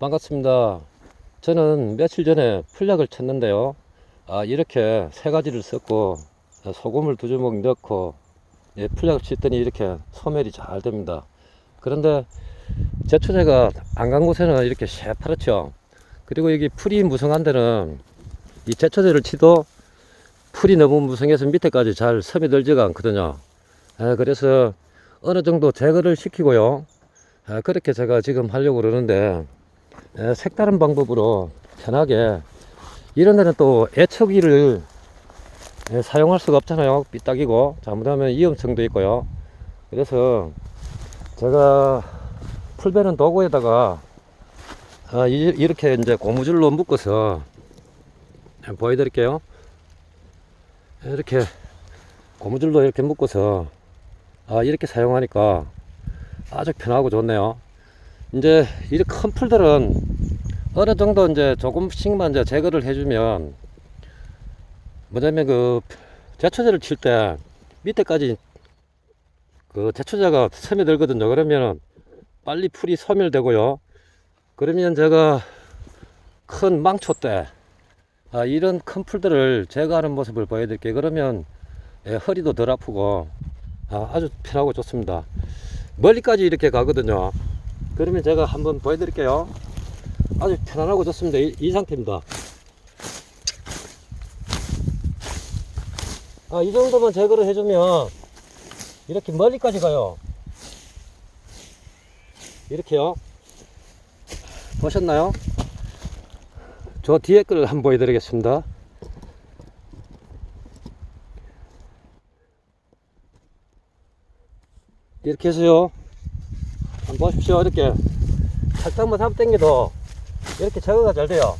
반갑습니다. 저는 며칠 전에 풀약을 쳤는데요. 아, 이렇게 세 가지를 썼고, 아, 소금을 두 주먹 넣고, 예, 풀약을 쳤더니 이렇게 소멸이 잘 됩니다. 그런데 제초제가 안 간 곳에는 이렇게 새파랗죠. 그리고 여기 풀이 무성한 데는 이 제초제를 치도 풀이 너무 무성해서 밑에까지 잘 스며들지가 않거든요. 아, 그래서 어느 정도 제거를 시키고요. 아, 그렇게 제가 지금 하려고 그러는데, 에, 색다른 방법으로 편하게 이런 데는 또 애초기를 에, 사용할 수가 없잖아요. 삐딱이고. 잘못하면 위험성도 있고요. 그래서 제가 풀베는 도구에다가 아, 이, 이렇게 이제 고무줄로 묶어서 보여드릴게요. 이렇게 고무줄로 이렇게 묶어서 아, 이렇게 사용하니까 아주 편하고 좋네요 이제 이렇게 큰 풀들은 어느 정도 이제 조금씩만 이제 제거를 해주면 뭐냐면 그 제초제를 칠 때 밑에까지 그 제초제가 스며들거든요. 그러면 빨리 풀이 소멸되고요. 그러면 제가 큰 망초 때 아, 이런 큰 풀들을 제거하는 모습을 보여드릴게요. 그러면 예, 허리도 덜 아프고 아, 아주 편하고 좋습니다. 멀리까지 이렇게 가거든요. 그러면 제가 한번 보여드릴게요. 아주 편안하고 좋습니다. 이, 이 상태입니다. 아, 이 정도만 제거를 해주면 이렇게 멀리까지 가요. 이렇게요. 보셨나요? 저 뒤에 걸 한번 보여드리겠습니다. 이렇게 해서요. 보십시오. 이렇게 살짝만 잡 당겨도 이렇게 제거가 잘 돼요.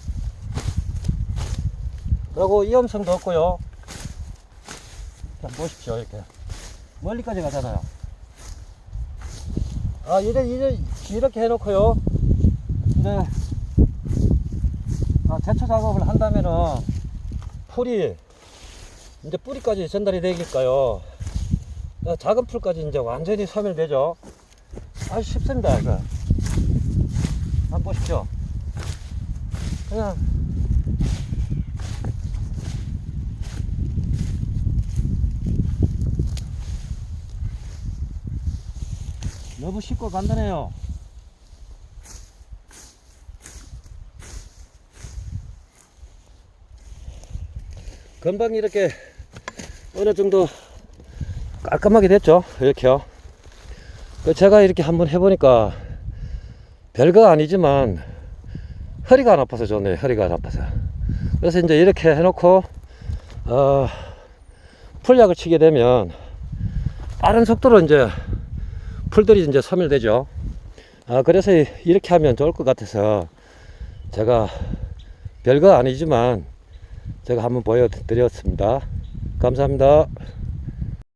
그리고 위험성도 없고요. 자, 보십시오. 이렇게. 멀리까지 가잖아요. 아, 이래, 이래, 이렇게 해놓고요. 이제, 아, 제초 작업을 한다면은, 풀이, 이제 뿌리까지 전달이 되니까요. 아, 작은 풀까지 이제 완전히 소멸되죠. 아주 쉽습니다, 이거. 한번 보십시오. 그냥 너무 쉽고 간단해요. 금방 이렇게 어느 정도 깔끔하게 됐죠. 이렇게요. 그 제가 이렇게 한번 해보니까 별거 아니지만 허리가 안 아파서 좋네요. 허리가 안 아파서. 그래서 이제 이렇게 해놓고 어, 풀약을 치게 되면 빠른 속도로 이제 풀들이 이제 소멸되죠. 아, 그래서 이렇게 하면 좋을 것 같아서 제가 별거 아니지만 제가 한번 보여드렸습니다. 감사합니다.